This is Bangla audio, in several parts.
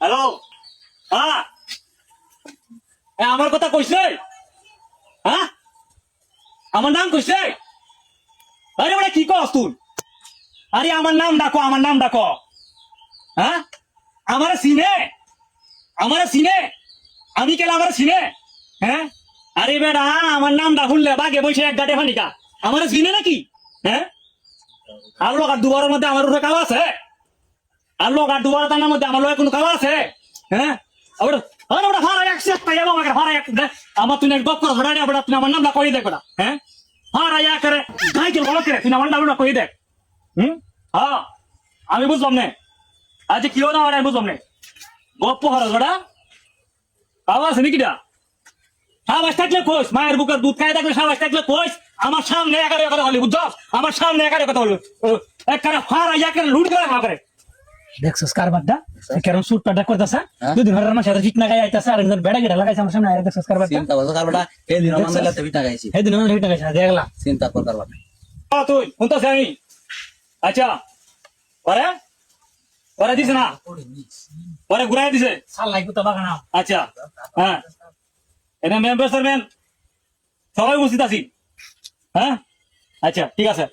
হ্যালো? হ্যাঁ? আমার কথা কইছে হ্যাঁ? আমার নাম কইছে আরে ওরা কি কস তুই? আরে আমার নাম ডাকো, আমার নাম ডাকো। হ্যাঁ? আমার সিনে আমার সিনে আমি কেন আমার সিনে হ্যাঁ? আরে বেড়া আমার নাম ডাকুন ডাকুনলে বাগে বসে এক গাটে ফানিকা। আমার সিনে নাকি? হ্যাঁ? আর দুবারের মধ্যে আমার উপরে কাজ আছে? আর লোক আর তার মধ্যে আমার লোক কোনো কাজ আছে? হ্যাঁ? আরে ওটা ফারা এক শেষ পাই যাব আমাকে ফারা এক। আমার এক গপ করে ধরে আবার তুই আমার নামটা কই দেখ ওটা হ্যাঁ? ফারা এক করে গাই কেন বলো করে তুই আমার নামটা কই দেখ হুম? হ্যাঁ আমি বুঝলাম না। আজ কি হলো আমার আমি বুঝলাম না। গপ্প হরো ওটা কাজ আছে নাকি দা সাবাস থাকলে কোষ মায়ের বুকের দুধ খাই থাকলে সাবাস থাকলে কোষ আমার সামনে একারে কথা বলি বুঝছ আমার সামনে একারে কথা বলি একারে ফারা একারে লুট করে মা করে দেখছস কারবারটা? কেরম সুট পাটা করতেছে? দুদিন না গায়ে আইতাছে আর একজন বেড়া গেড়া লাগাইছে আমার সামনে দেখছস কারবারটা? চিন্তা করছ কারবাটা এই দিন আমার টাকাইছি এই দিন আমার না গাইছে দেখলা চিন্তা কর কারবাটা আ তুই আচ্ছা পরে? পরে দিছে না? পরে ঘুরাই দিছে? সালাই কুতা বাগানা আচ্ছা হ্যাঁ। এটা মেম্বার চেয়ারম্যান সবাই উপস্থিত আছি। হ্যাঁ? আচ্ছা ঠিক আছে।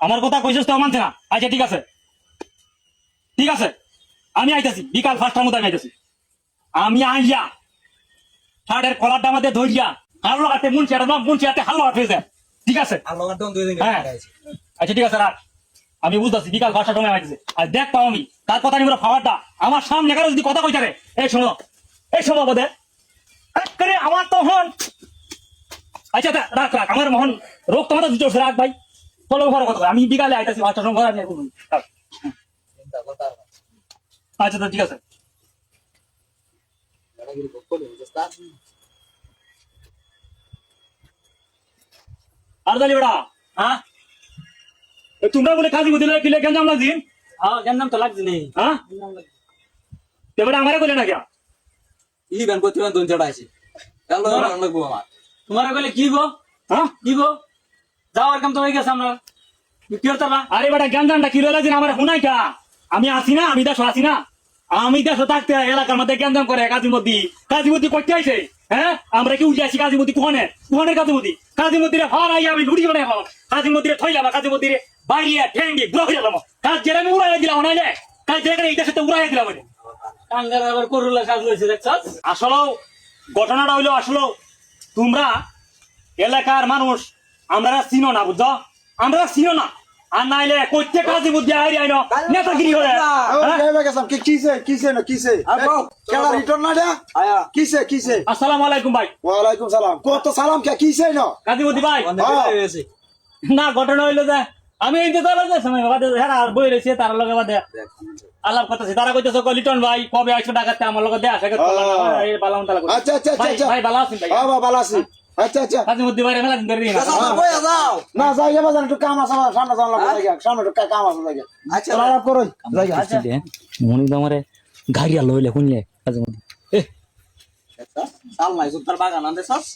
আমার কথা কইছিস তো মানছে না? আচ্ছা ঠিক আছে। ঠিক আছে? আমি আইতাছি বিকাল পাঁচটার মধ্যে আমি আইতাছি। আমি আইয়া ষাটের কলারটা আমাদের ধরিয়া হাল্লো হাতে মুন্সি হাতে মুন্সি হাতে হাল্লো হাতে হয়েছে। ঠিক আছে? হ্যাঁ। আচ্ছা ঠিক আছে রাখ। আমি বুঝতেছি বিকাল পাঁচটার সময় আইতেছে। আর দেখ পাও আমি তার কথা নিয়ে খাবারটা আমার সামনে কারও যদি কথা কইতারে এই শোনো এই শোনো বোধে করে আমার তো হন। আচ্ছা রাখ রাখ আমার মহন রোগ তোমার দুটো রাখ ভাই। চলো ঘরে কথা আমি বিকালে আইতাছি পাঁচটার সময় ঘরে আমি আচ্ছা তো ঠিক আছে। আর জানি বেড়া হ্যাঁ? তোমরা বলে কাজী বুঝলে কিলে কেন জাম লাগছি? হ্যাঁ জানলাম তো লাগছে নেই হ্যাঁ? এবারে আমারে কইলে না কিয়া ই গান করতে দুন চড়াইছি কালো রান্না গো আমার। তোমার বলে কি গো? হ্যাঁ? কি গো? যাও আর কাম তো হয়ে গেছে আমরা। কি করতে আরে বেটা জ্ঞানদানটা কি রয়েছে আমার শুনাই কা আমি আসি না আমি দেশ আসি না। আমি দেশ থাকতে এলাকার মধ্যে জ্ঞানদান করে কাজীমতি কাজীমতি করতে আইছে হ্যাঁ? আমরা কি উঠে আসি কাজীমতি কোহনে? কোহনের কাজীমতি কাজীমতি রে হারাই আমি লুড়ি বানাই হলাম কাজীমতি রে থইলাম কাজীমতি রে বাইরে ঠেঙ্গি বুড়া হয়ে গেলাম কাজ যেটা আমি উড়াই দিলাম না রে কাজ যেটা এই দেশে উড়াই দিলাম কাঙ্গার আবার করুলা কাজ লইছে দেখছস আসলেও ঘটনাটা হইল আসলেও তোমরা এলাকার মানুষ আমরা চিনো না বুঝছ? আমরা চিনো না। আর নাইলে কইতে কাজী বুদ্ধি আইরি আইনো। নেতাগিরি হলে। হ্যাঁ? কি কিসে? কিসে না কিসে? কেডা রিটার্ন না দে আয়া। কিসে? কিসে? আসসালামু আলাইকুম ভাই। ওয়ালাইকুম সালাম। কত সালাম কে? কিসে না? কাজী বুদ্ধি ভাই। করে না ঘটনা হইল যে আমি এই যে তারা যে সময় বাদে হেরা বই রয়েছে তার লগে বাদে আলাপ করতেছি। তারা কইতেছে ক লিটন ভাই কবে আসবে ডাকাতে আমার লগে বালাম তালা আচ্ছা আচ্ছা ভাই আচ্ছা। ভাই ভালো আছেন ভাই? হ্যাঁ বাবা আছি। আচ্ছা আচ্ছা। কাজী বুদ্ধি ভাই মেলা দিন ধরে দিন যাও বই যাও না যাই যাবা জান একটু কাম আছে আমার সামনে যাওয়া লাগবে জায়গা সামনে একটু কাম আছে জায়গা আচ্ছা। চল আলাপ করই জায়গা মনি তো আমারে গাড়িয়া লইলে শুনলে? কাজী বুদ্ধি সাল নাই সুতার বাগান আনতে সস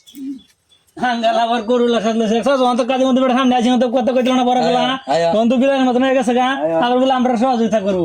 কাঙ্গাল করুলা কাজ লইছে অন্ত কাজে মধ্যে বেটা সামনে আছি মতো কত কইলো না বড় গেল। না আয়া। তখন তো বিরানের গেছে গা। আবার বলে আমরা সহযোগিতা করব।